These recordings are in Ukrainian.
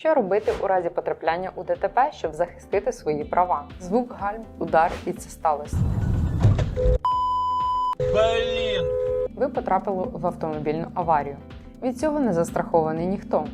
Що робити у разі потрапляння у ДТП, щоб захистити свої права? Звук гальм, удар і це сталося. Блін! Ви потрапили в автомобільну аварію. Від цього не застрахований ніхто.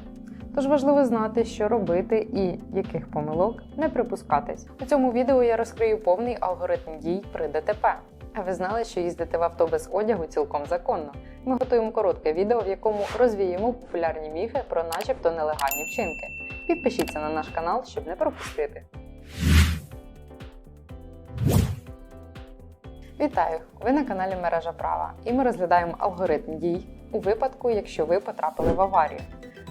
Тож важливо знати, що робити і яких помилок не припускатись. У цьому відео я розкрию повний алгоритм дій при ДТП. А ви знали, що їздити в авто без одягу цілком законно. Ми готуємо коротке відео, в якому розвіємо популярні міфи про начебто нелегальні вчинки. Підпишіться на наш канал, щоб не пропустити. Вітаю! Ви на каналі Мережа Права, і ми розглядаємо алгоритм дій у випадку, якщо ви потрапили в аварію.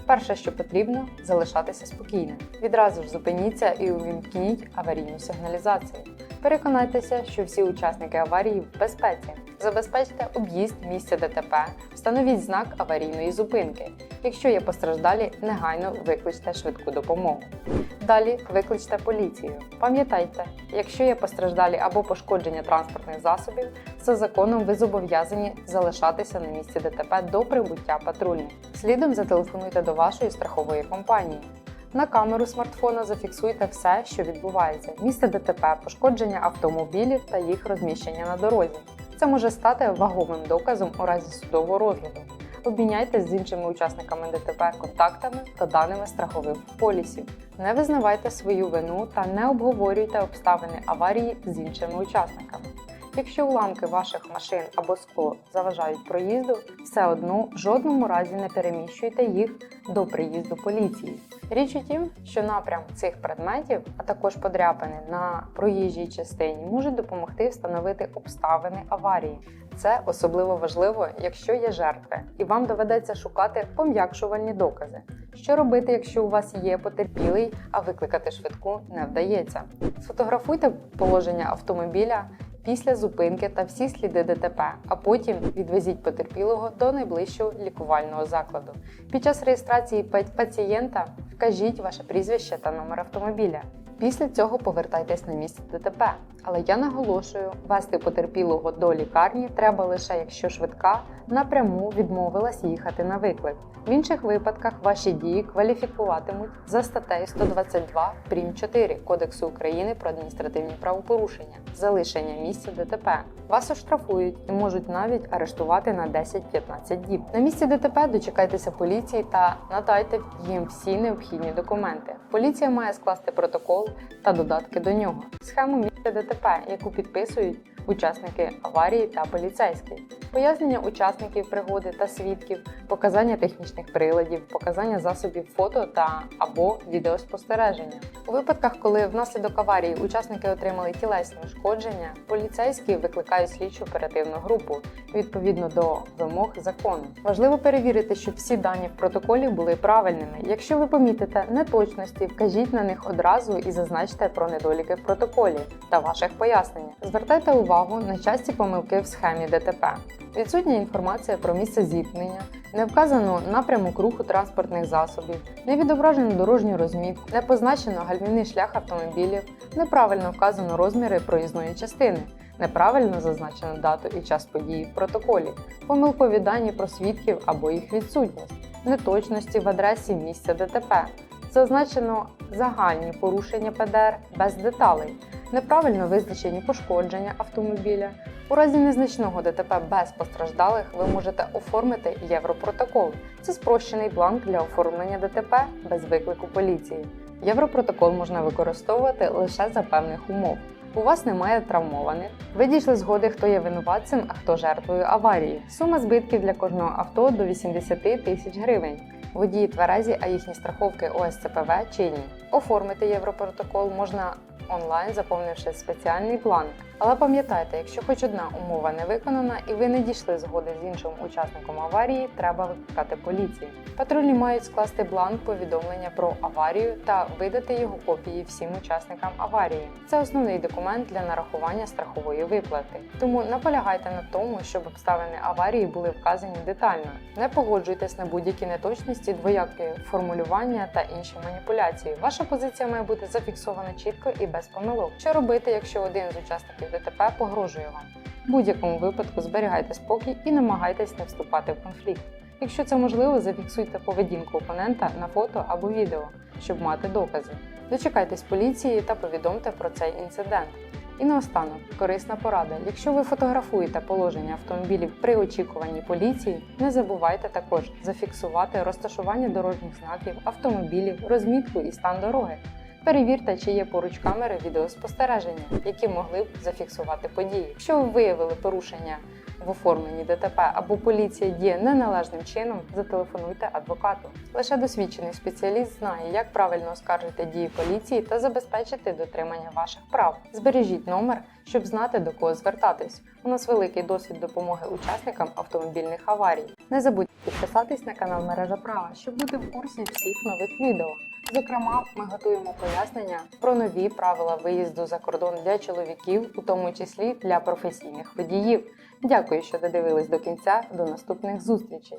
Перше, що потрібно, залишатися спокійним. Відразу ж зупиніться і увімкніть аварійну сигналізацію. Переконайтеся, що всі учасники аварії в безпеці. Забезпечте об'їзд місця ДТП, встановіть знак аварійної зупинки. Якщо є постраждалі, негайно викличте швидку допомогу. Далі викличте поліцію. Пам'ятайте, якщо є постраждалі або пошкодження транспортних засобів, за законом ви зобов'язані залишатися на місці ДТП до прибуття патрульних. Слідом зателефонуйте до вашої страхової компанії. На камеру смартфона зафіксуйте все, що відбувається: місце ДТП, пошкодження автомобілів та їх розміщення на дорозі. Це може стати ваговим доказом у разі судового розгляду. Обміняйтесь з іншими учасниками ДТП контактами та даними страхових полісів. Не визнавайте свою вину та не обговорюйте обставини аварії з іншими учасниками. Якщо уламки ваших машин або скло заважають проїзду, все одно в жодному разі не переміщуйте їх до приїзду поліції. Річ у тім, що напрям цих предметів, а також подряпини на проїжджій частині, можуть допомогти встановити обставини аварії. Це особливо важливо, якщо є жертви, і вам доведеться шукати пом'якшувальні докази. Що робити, якщо у вас є потерпілий, а викликати швидку не вдається? Сфотографуйте положення автомобіля після зупинки та всі сліди ДТП, а потім відвезіть потерпілого до найближчого лікувального закладу. Під час реєстрації пацієнта вкажіть ваше прізвище та номер автомобіля. Після цього повертайтесь на місце ДТП. Але я наголошую, вести потерпілого до лікарні треба лише якщо швидка напряму відмовилась їхати на виклик. В інших випадках ваші дії кваліфікуватимуть за статтею 122 прим 4 Кодексу України про адміністративні правопорушення, залишення місця ДТП. Вас оштрафують і можуть навіть арештувати на 10-15 діб. На місці ДТП дочекайтеся поліції та надайте їм всі необхідні документи. Поліція має скласти протокол та додатки до нього. Схему місця ДТП, яку підписують учасники аварії та поліцейський, пояснення учасників пригоди та свідків, показання технічних приладів, показання засобів фото та або відеоспостереження. У випадках, коли внаслідок аварії учасники отримали тілесні ушкодження, поліцейські викликають слідчу оперативну групу відповідно до вимог закону. Важливо перевірити, щоб всі дані в протоколі були правильними. Якщо ви помітите неточності, вкажіть на них одразу і зазначте про недоліки в протоколі та ваших поясненнях. Звертайте увагу на часті помилки в схемі ДТП. Відсутня інформація про місце зіткнення, не вказано напрямок руху транспортних засобів, не відображено дорожню розмітку, не позначено гальмівний шлях автомобілів, неправильно вказано розміри проїзної частини, неправильно зазначено дату і час події в протоколі, помилкові дані про свідків або їх відсутність, неточності в адресі місця ДТП. Зазначено загальні порушення ПДР без деталей, неправильно визначені пошкодження автомобіля. У разі незначного ДТП без постраждалих ви можете оформити Європротокол. Це спрощений бланк для оформлення ДТП без виклику поліції. Європротокол можна використовувати лише за певних умов. У вас немає травмованих. Ви дійшли згоди, хто є винуватцем, а хто жертвою аварії. Сума збитків для кожного авто до 80 тисяч гривень. Водії тверезі, а їхні страховки ОСЦПВ чинні. Оформити Європротокол можна онлайн, заповнивши спеціальний бланк. Але пам'ятайте, якщо хоч одна умова не виконана і ви не дійшли згоди з іншим учасником аварії, треба викликати поліцію. Патрульні мають скласти бланк повідомлення про аварію та видати його копії всім учасникам аварії. Це основний документ для нарахування страхової виплати. Тому наполягайте на тому, щоб обставини аварії були вказані детально. Не погоджуйтесь на будь-які неточності, двоякі формулювання та інші маніпуляції. Ваша позиція має бути зафіксована чітко і без помилок. Що робити, якщо один з учасників ДТП погрожує вам? В будь-якому випадку зберігайте спокій і намагайтесь не вступати в конфлікт. Якщо це можливо, зафіксуйте поведінку опонента на фото або відео, щоб мати докази. Дочекайтесь поліції та повідомте про цей інцидент. І наостанок корисна порада. Якщо ви фотографуєте положення автомобілів при очікуванні поліції, не забувайте також зафіксувати розташування дорожніх знаків, автомобілів, розмітку і стан дороги. Перевірте, чи є поруч камери відеоспостереження, які могли б зафіксувати події. Якщо ви виявили порушення в оформленні ДТП або поліція діє неналежним чином, зателефонуйте адвокату. Лише досвідчений спеціаліст знає, як правильно оскаржити дії поліції та забезпечити дотримання ваших прав. Збережіть номер, щоб знати до кого звертатись. У нас великий досвід допомоги учасникам автомобільних аварій. Не забудьте підписатись на канал Мережа Права, щоб бути в курсі всіх нових відео. Зокрема, ми готуємо пояснення про нові правила виїзду за кордон для чоловіків, у тому числі для професійних водіїв. Дякую, що додивились до кінця. До наступних зустрічей.